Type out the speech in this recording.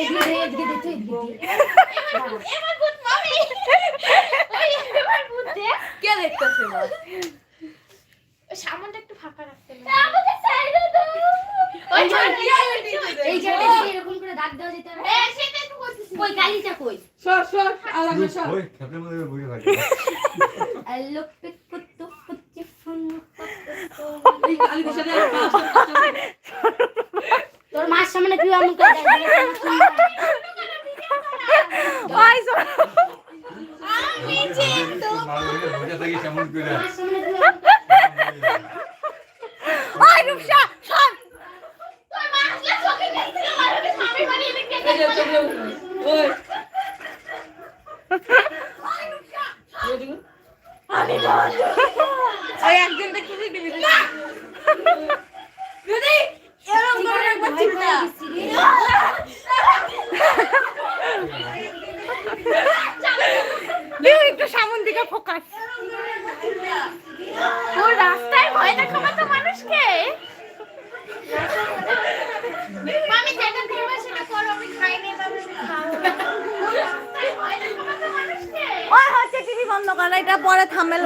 এদিকে দে, এদিকে দে, তুই এদিকে দে। কে দেখতেছে বল সামনটা একটু ফাঁকা রাখতে হবে। ওই যে, এই এই জায়গাটা এরকম করে দাগ দেওয়া যেত না? কই কালিটা কই? সর সর আলাদা সর। ওই খেপের মধ্যে বসে থাকে। ফুন এই সামনে তুই এমন করে ওই করে- ওই রূপসা সর এই যে তোমরা ওই ওই একজনটা কি দিবি দিদি এরকম করে একবার ভয় চিন্তা পেয়ে গেছি রে। বিউ একটু সামন দিকে ফোকাস। ও রাস্তায় ভয় দেখাবো তো মানুষকে। যেটা সেটা করো আমি ওই হচ্ছে টিভি বন্ধ করা এটা পরে থামেল